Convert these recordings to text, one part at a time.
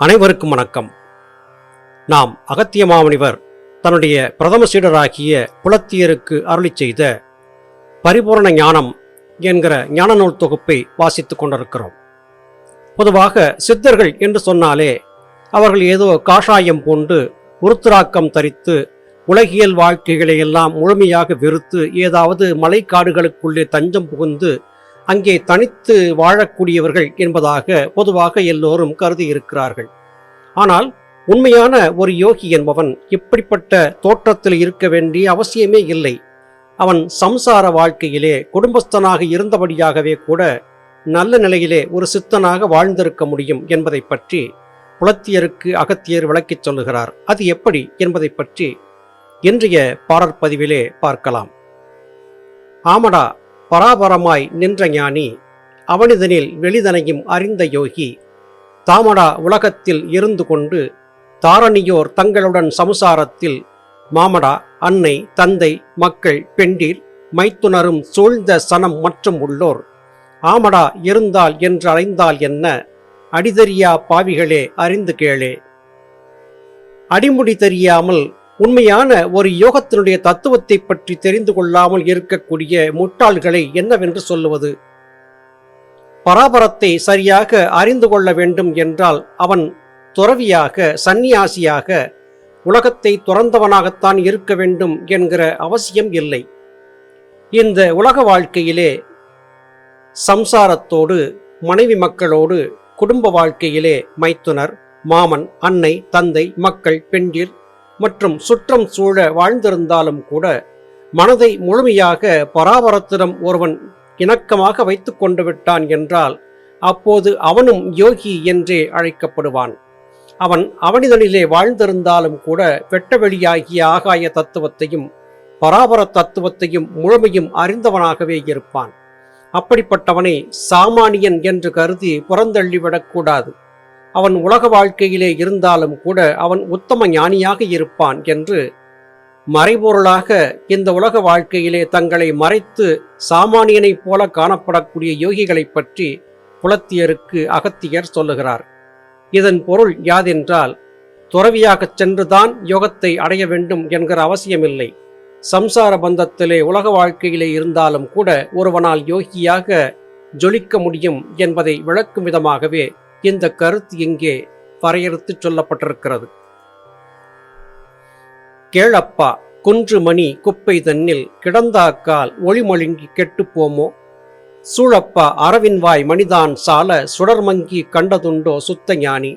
அனைவருக்கும் வணக்கம். நாம் அகத்திய மாமுனிவர் தன்னுடைய பிரதம சீடராகிய புலத்தியருக்கு அருளி செய்த பரிபூரண ஞானம் என்கிற ஞான நூல் தொகுப்பை வாசித்து கொண்டிருக்கிறோம். பொதுவாக சித்தர்கள் என்று சொன்னாலே அவர்கள் ஏதோ காஷாயம் பூண்டு உருத்திராக்கம் தரித்து உலகியல் வாழ்க்கைகளை எல்லாம் முழுமையாக வெறுத்து ஏதாவது மலைக்காடுகளுக்குள்ளே தஞ்சம் புகுந்து அங்கே தனித்து வாழக்கூடியவர்கள் என்பதாக பொதுவாக எல்லோரும் கருதி இருக்கிறார்கள் ஆனால் உண்மையான ஒரு யோகி என்பவன் இப்படிப்பட்ட தோற்றத்தில் இருக்க வேண்டிய அவசியமே இல்லை. அவன் சம்சார வாழ்க்கையிலே குடும்பஸ்தனாக இருந்தபடியாகவே கூட நல்ல நிலையிலே ஒரு சித்தனாக வாழ்ந்திருக்க முடியும் என்பதை பற்றி புலத்தியருக்கு அகத்தியர் விளக்கிச் சொல்லுகிறார். அது எப்படி என்பதை பற்றி இன்றைய பாடற்பதிவிலே பார்க்கலாம். ஆமடா பராபரமாய் நின்ற ஞானி அவனிதனில் வெளிதனையும் அறிந்த யோகி தாமடா உலகத்தில் இருந்து கொண்டு தாரணியோர் தங்களுடன் சமுசாரத்தில் மாமடா அன்னை தந்தை மக்கள் பெண்டீர் மைத்துனரும் சூழ்ந்த சனம் மற்றும் உள்ளோர் ஆமடா இருந்தால் என்று அறைந்தால் என்ன? அடிதறியா பாவிகளே அறிந்து கேளே. அடிமுடி தெரியாமல் உண்மையான ஒரு யோகத்தினுடைய தத்துவத்தை பற்றி தெரிந்து கொள்ளாமல் இருக்கக்கூடிய முட்டாள்களை என்னவென்று சொல்லுவது? பராபரத்தை சரியாக அறிந்து கொள்ள வேண்டும் என்றால் அவன் துறவியாக சந்நியாசியாக உலகத்தை துறந்தவனாகத்தான் இருக்க வேண்டும் என்கிற அவசியம் இல்லை. இந்த உலக வாழ்க்கையிலே சம்சாரத்தோடு மனைவி மக்களோடு குடும்ப வாழ்க்கையிலே மைத்துனர் மாமன் அன்னை தந்தை மக்கள் பெண்டிர் மற்றும் சுற்றம் சூழ வாழ்ந்திருந்தாலும் கூட மனதை முழுமையாக பராபரத்திடம் ஒருவன் இணக்கமாக வைத்து கொண்டு விட்டான் என்றால் அப்போது அவனும் யோகி என்றே அழைக்கப்படுவான். அவன் அவனிதனிலே வாழ்ந்திருந்தாலும் கூட வெட்டவெளியாகிய ஆகாய தத்துவத்தையும் பராபர தத்துவத்தையும் முழுமையும் அறிந்தவனாகவே இருப்பான். அப்படிப்பட்டவனை சாமானியன் என்று கருதி புறந்தள்ளிவிடக்கூடாது. அவன் உலக வாழ்க்கையிலே இருந்தாலும் கூட அவன் உத்தம ஞானியாக இருப்பான் என்று மறைபொருளாக இந்த உலக வாழ்க்கையிலே தங்களை மறைத்து சாமானியனைப் போல காணப்படக்கூடிய யோகிகளைப் பற்றி புலத்தியருக்கு அகத்தியர் சொல்லுகிறார். இதன் பொருள் யாதென்றால் துறவியாகச் சென்றுதான் யோகத்தை அடைய வேண்டும் என்கிற அவசியமில்லை. சம்சார பந்தத்திலே உலக வாழ்க்கையிலே இருந்தாலும் கூட ஒருவனால் யோகியாக ஜொலிக்க முடியும் என்பதை விளக்கும் விதமாகவே இந்த கருத்து இங்கே வரையறுத்து சொல்லப்பட்டிருக்கிறது. கேளப்பா குன்று மணி குப்பை தன்னில் கிடந்தாக்கால் ஒளிமொழுங்கி கெட்டுப்போமோ? சூழப்பா அரவின் வாய் மணிதான் சால சுடர்மங்கி கண்டதுண்டோ சுத்த ஞானி?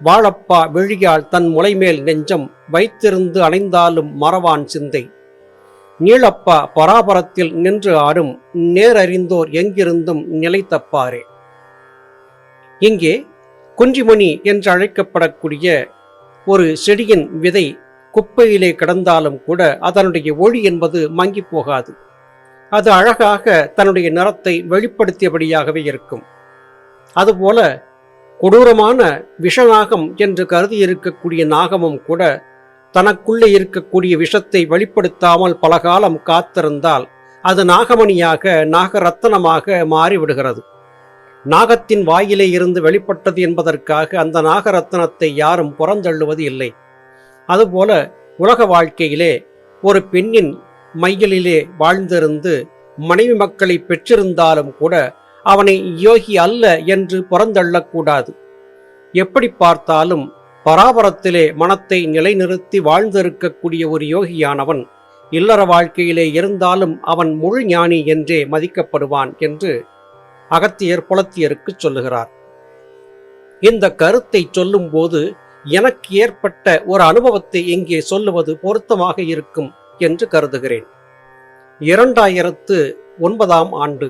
வாழப்பா விழியால் தன் முளைமேல் நெஞ்சம் வைத்திருந்து அணைந்தாலும் மறவான் சிந்தை? நீளப்பா பராபரத்தில் நின்று ஆடும் நேரறிந்தோர் எங்கிருந்தும் நிலைத்தப்பாரே? இங்கே குஞ்சிமணி என்று அழைக்கப்படக்கூடிய ஒரு செடியின் விதை குப்பையிலே கிடந்தாலும் கூட அதனுடைய ஒளி என்பது மங்கி போகாது. அது அழகாக தன்னுடைய நிறத்தை வெளிப்படுத்தியபடியாகவே இருக்கும். அதுபோல கொடூரமான விஷநாகம் என்று கருதி இருக்கக்கூடிய நாகமும் கூட தனக்குள்ளே இருக்கக்கூடிய விஷத்தை வெளிப்படுத்தாமல் பலகாலம் காத்திருந்தால் அது நாகமணியாக நாகரத்தனமாக மாறிவிடுகிறது. நாகத்தின் வாயிலே இருந்து வெளிப்பட்டது என்பதற்காக அந்த நாகரத்னத்தை யாரும் புறந்தள்ளுவது இல்லை. அதுபோல உலக வாழ்க்கையிலே ஒரு பெண்ணின் மையலிலே வாழ்ந்திருந்து மனைவி மக்களை பெற்றிருந்தாலும் கூட அவனை யோகி அல்ல என்று புறந்தள்ளக்கூடாது. எப்படி பார்த்தாலும் பராபரத்திலே மனத்தை நிலைநிறுத்தி வாழ்ந்திருக்கக்கூடிய ஒரு யோகியானவன் இல்லற வாழ்க்கையிலே இருந்தாலும் அவன் முழு ஞானி என்றே மதிக்கப்படுவான் என்று அகத்தியர் புலத்தியருக்கு சொல்லுகிறார். இந்த கருத்தை சொல்லும்போது எனக்கு ஏற்பட்ட ஒரு அனுபவத்தை இங்கே சொல்லுவது பொருத்தமாக இருக்கும் என்று கருதுகிறேன். இரண்டாயிரத்து ஒன்பதாம் ஆண்டு.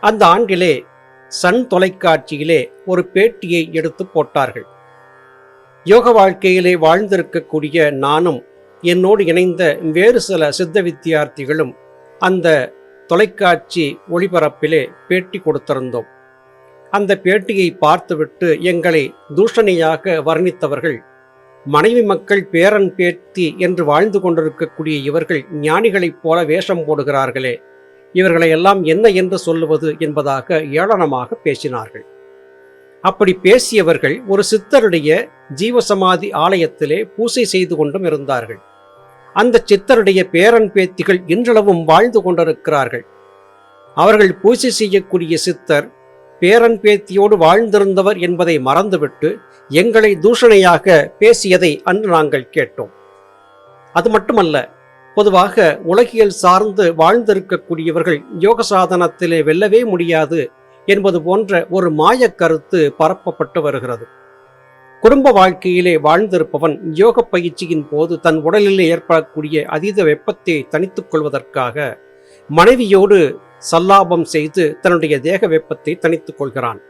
அந்த ஆண்டிலே சன் தொலைக்காட்சியிலே ஒரு பேட்டியை எடுத்து போட்டார்கள். யோக வாழ்க்கையிலே வாழ்ந்திருக்கக்கூடிய நானும் என்னோடு இணைந்த வேறு சில சித்த வித்தியார்த்திகளும் அந்த தொலைக்காட்சி ஒளிபரப்பிலே பேட்டி கொடுத்திருந்தோம். அந்த பேட்டியை பார்த்துவிட்டு எங்களை தூஷணியாக வர்ணித்தவர்கள் மனைவி மக்கள் பேரன் பேத்தி என்று வாழ்ந்து கொண்டிருக்கக்கூடிய இவர்கள் ஞானிகளைப் போல வேஷம் போடுகிறார்களே இவர்களை எல்லாம் என்ன என்று சொல்லுவது என்பதாக ஏளனமாக பேசினார்கள். அப்படி பேசியவர்கள் ஒரு சித்தருடைய ஜீவசமாதி ஆலயத்திலே பூசை செய்து கொண்டும் இருந்தார்கள். அந்த சித்தருடைய பேரன் பேத்திகள் இன்றளவும் வாழ்ந்து கொண்டிருக்கிறார்கள். அவர்கள் பூஜை செய்யக்கூடிய சித்தர் பேரன் பேத்தியோடு வாழ்ந்திருந்தவர் என்பதை மறந்துவிட்டு எங்களை தூஷணையாக பேசியதை அன்று நாங்கள் கேட்டோம். அது மட்டுமல்ல பொதுவாக உலகியல் சார்ந்து வாழ்ந்திருக்கக்கூடியவர்கள் யோக சாதனத்திலே வெல்லவே முடியாது என்பது போன்ற ஒரு மாயக் கருத்து பரப்பப்பட்டு வருகிறது. குடும்ப வாழ்க்கையிலே வாழ்ந்திருப்பவன் யோக பயிற்சியின் போது தன் உடலிலே ஏற்படக்கூடிய அதீத வெப்பத்தை தணித்துக் கொள்வதற்காக மனைவியோடு சல்லாபம் செய்து தன்னுடைய தேக வெப்பத்தை தணித்துக் கொள்கிறான்.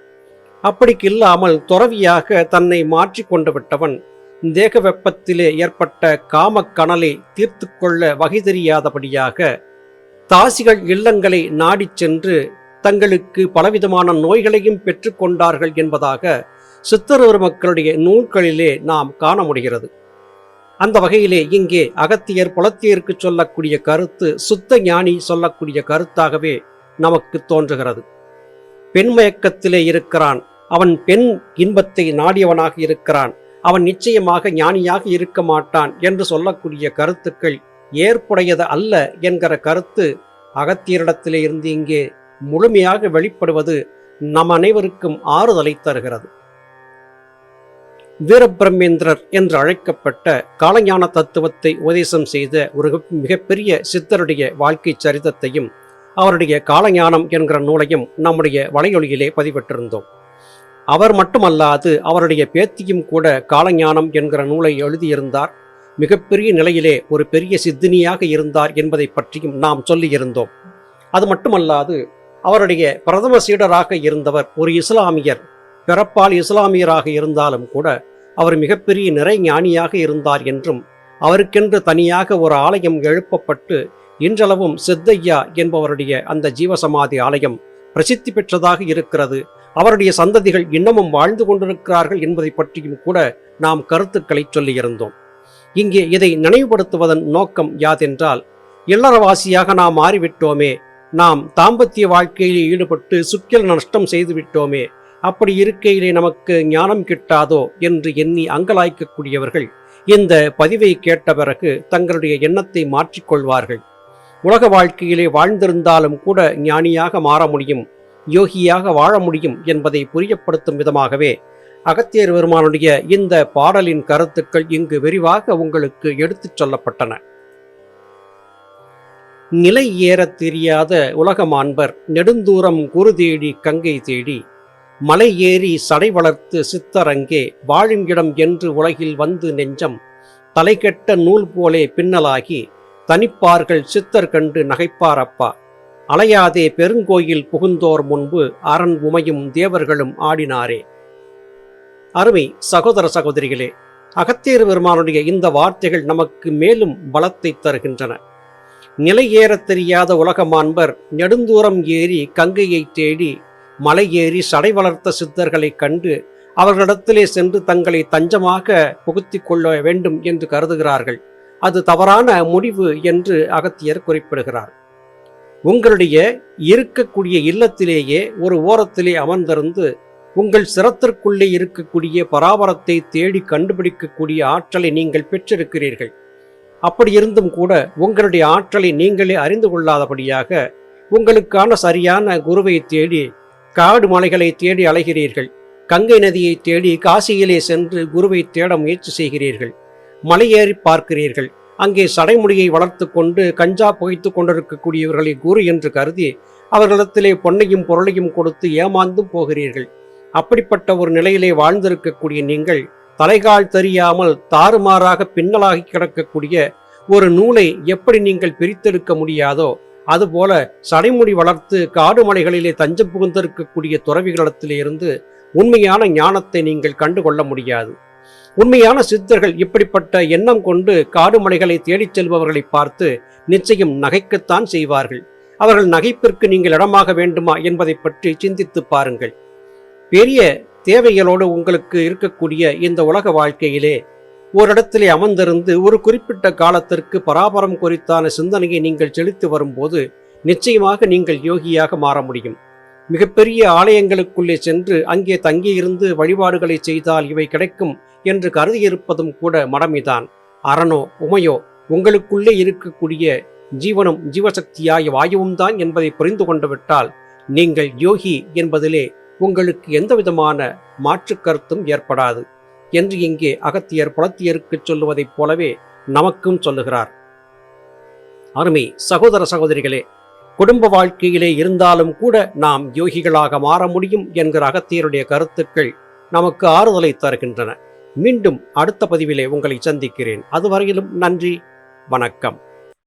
அப்படிக்கு இல்லாமல் துறவியாக தன்னை மாற்றி கொண்டு விட்டவன் தேக வெப்பத்திலே ஏற்பட்ட காம கனலை தீர்த்து கொள்ள வகை தெரியாதபடியாக தாசிகள் இல்லங்களை நாடிச் சென்று தங்களுக்கு பலவிதமான நோய்களையும் பெற்றுக்கொண்டார்கள் என்பதாக சித்தரூர் மக்களுடைய நூல்களிலே நாம் காண முடிகிறது அந்த வகையிலே இங்கே அகத்தியர் புலத்தியருக்கு சொல்லக்கூடிய கருத்து சுத்த ஞானி சொல்லக்கூடிய கருத்தாகவே நமக்கு தோன்றுகிறது. பெண்மயக்கத்திலே இருக்கிறான். அவன் பெண் இன்பத்தை நாடியவனாக இருக்கிறான். அவன் நிச்சயமாக ஞானியாக இருக்க மாட்டான் என்று சொல்லக்கூடிய கருத்துக்கள் ஏற்புடையது அல்ல என்கிற கருத்து அகத்தியரிடத்திலே இருந்து இங்கே முழுமையாக வெளிப்படுவது நம் அனைவருக்கும் ஆறுதலை தருகிறது. வீரபிரமேந்திரர் என்று அழைக்கப்பட்ட காலஞான தத்துவத்தை உபதேசம் செய்த ஒரு மிகப்பெரிய சித்தருடைய வாழ்க்கை சரிதத்தையும் அவருடைய காலஞானம் என்கிற நூலையும் நம்முடைய வலையொலியிலே பதிவிட்டிருந்தோம். அவர் மட்டுமல்லாது அவருடைய பேத்தியும் கூட காலஞானம் என்கிற நூலை எழுதியிருந்தார். மிகப்பெரிய நிலையிலே ஒரு பெரிய சித்தினியாக இருந்தார் என்பதை பற்றியும் நாம் சொல்லியிருந்தோம். அது மட்டுமல்லாது அவருடைய பிரதம சீடராக இருந்தவர் ஒரு இஸ்லாமியர் பிறப்பால் இஸ்லாமியராக இருந்தாலும் கூட அவர் மிகப்பெரிய நிறை ஞானியாக இருந்தார் என்றும் அவருக்கென்று தனியாக ஒரு ஆலயம் எழுப்பப்பட்டு இன்றளவும் சித்தையா என்பவருடைய அந்த ஜீவசமாதி ஆலயம் பிரசித்தி பெற்றதாக இருக்கிறது. அவருடைய சந்ததிகள் இன்னமும் வாழ்ந்து கொண்டிருக்கிறார்கள் என்பதை பற்றியும் கூட நாம் கருத்துக்களை சொல்லியிருந்தோம். இங்கே இதை நினைவுபடுத்துவதன் நோக்கம் யாதென்றால் இல்லறவாசியாக நாம் மாறிவிட்டோமே நாம் தாம்பத்திய வாழ்க்கையில் ஈடுபட்டு சுக்கில் நஷ்டம் செய்து விட்டோமே அப்படி இருக்கையிலே நமக்கு ஞானம் கிட்டாதோ என்று எண்ணி அங்கலாய்க்கக்கூடியவர்கள் இந்த பதிவை கேட்ட பிறகு தங்களுடைய எண்ணத்தை மாற்றிக்கொள்வார்கள். உலக வாழ்க்கையிலே வாழ்ந்திருந்தாலும் கூட ஞானியாக மாற முடியும் யோகியாக வாழ முடியும் என்பதை புரியப்படுத்தும் விதமாகவே அகத்தியர் பெருமானுடைய இந்த பாடலின் கருத்துக்கள் இங்கு விரிவாக உங்களுக்கு எடுத்துச் சொல்லப்பட்டன. நிலை ஏறத் தெரியாத உலகமான்பர் நெடுந்தூரம் குரு தேடி கங்கை தேடி மலை ஏறி சடை வளர்த்து சித்தரங்கே வாழும் இடம் என்று உலகில் வந்து நெஞ்சம் தலைகெட்ட நூல் போலே பின்னலாகி தனிப்பார்கள் சித்தர் கண்டு நகைப்பாரப்பா அலையாதே பெருங்கோயில் புகுந்தோர் முன்பு அரண் உமையும் தேவர்களும் ஆடினாரே. அருமை சகோதர சகோதரிகளே அகத்தேர் பெருமானுடைய இந்த வார்த்தைகள் நமக்கு மேலும் பலத்தை தருகின்றன. நிலை ஏறத் தெரியாத உலகமான்பர் நெடுந்தூரம் ஏறி கங்கையை தேடி மலை ஏறி சடை வளர்த்த சித்தர்களைக் கண்டு அவர்களிடத்திலே சென்று தங்களை தஞ்சமாக புகுத்தி கொள்ள வேண்டும் என்று கருதுகிறார்கள். அது தவறான முடிவு என்று அகத்தியர் குறிப்பிடுகிறார். உங்களுடைய இருக்கக்கூடிய இல்லத்திலேயே ஒரு ஓரத்திலே அமர்ந்திருந்து உங்கள் சிரத்திற்குள்ளே இருக்கக்கூடிய பராபரத்தை தேடி கண்டுபிடிக்கக்கூடிய ஆற்றலை நீங்கள் பெற்றிருக்கிறீர்கள். அப்படி இருந்தும் கூட உங்களுடைய ஆற்றலை நீங்களே அறிந்து கொள்ளாதபடியாக உங்களுக்கான சரியான குருவை தேடி காடு மலைகளை தேடி அலைகிறீர்கள். கங்கை நதியை தேடி காசியிலே சென்று குருவை தேட முயற்சி செய்கிறீர்கள். மலையேறி பார்க்கிறீர்கள். அங்கே சடைமுடியை வளர்த்து கொண்டு கஞ்சா புகைத்து கொண்டிருக்கக்கூடியவர்களை குரு என்று கருதி அவர்களிடத்திலே பொன்னையும் பொருளையும் கொடுத்து ஏமாந்தும் போகிறீர்கள். அப்படிப்பட்ட ஒரு நிலையிலே வாழ்ந்திருக்கக்கூடிய நீங்கள் தலைகால் தெரியாமல் தாறுமாறாக பின்னலாகி கிடக்கக்கூடிய ஒரு நூலை எப்படி நீங்கள் பிரித்தெடுக்க முடியாதோ அதுபோல சடைமுடி வளர்த்து காடு மலைகளிலே தஞ்சம் புகுந்திருக்கக்கூடிய துறவிகளிடத்திலே இருந்து உண்மையான ஞானத்தை நீங்கள் கண்டுகொள்ள முடியாது. உண்மையான சித்தர்கள் இப்படிப்பட்ட எண்ணம் கொண்டு காடு மலைகளை தேடிச் செல்பவர்களை பார்த்து நிச்சயம் நகைக்கத்தான் செய்வார்கள். அவர்கள் நகைப்பிற்கு நீங்கள் இடமாக வேண்டுமா என்பதை பற்றி சிந்தித்து பாருங்கள். பெரிய தேவைகளோடு உங்களுக்கு இருக்கக்கூடிய இந்த உலக வாழ்க்கையிலே ஓரிடத்திலே அமர்ந்திருந்து ஒரு குறிப்பிட்ட காலத்திற்கு பராபரம் குறித்தான சிந்தனையை நீங்கள் செலுத்தி வரும்போது நிச்சயமாக நீங்கள் யோகியாக மாற முடியும். மிகப்பெரிய ஆலயங்களுக்குள்ளே சென்று அங்கே தங்கியிருந்து வழிபாடுகளை செய்தால் இவை கிடைக்கும் என்று கருதியிருப்பதும் கூட மடமைதான். அரணோ உமையோ உங்களுக்குள்ளே இருக்கக்கூடிய ஜீவனும் ஜீவசக்தியாய் வாயுவும் தான் என்பதை புரிந்து கொண்டுவிட்டால் நீங்கள் யோகி என்பதிலே உங்களுக்கு எந்தவிதமான மாற்று கருத்தும் ஏற்படாது. என்று இங்கே அகத்தியர் புலத்தியருக்கு சொல்லுவதைப் போலவே நமக்கும் சொல்லுகிறார். அருமை சகோதர சகோதரிகளே குடும்ப வாழ்க்கையிலே இருந்தாலும் கூட நாம் யோகிகளாக மாற முடியும் என்கிற அகத்தியருடைய கருத்துக்கள் நமக்கு ஆறுதலை தருகின்றன. மீண்டும் அடுத்த பதிவிலே உங்களை சந்திக்கிறேன். அதுவரையிலும் நன்றி வணக்கம்.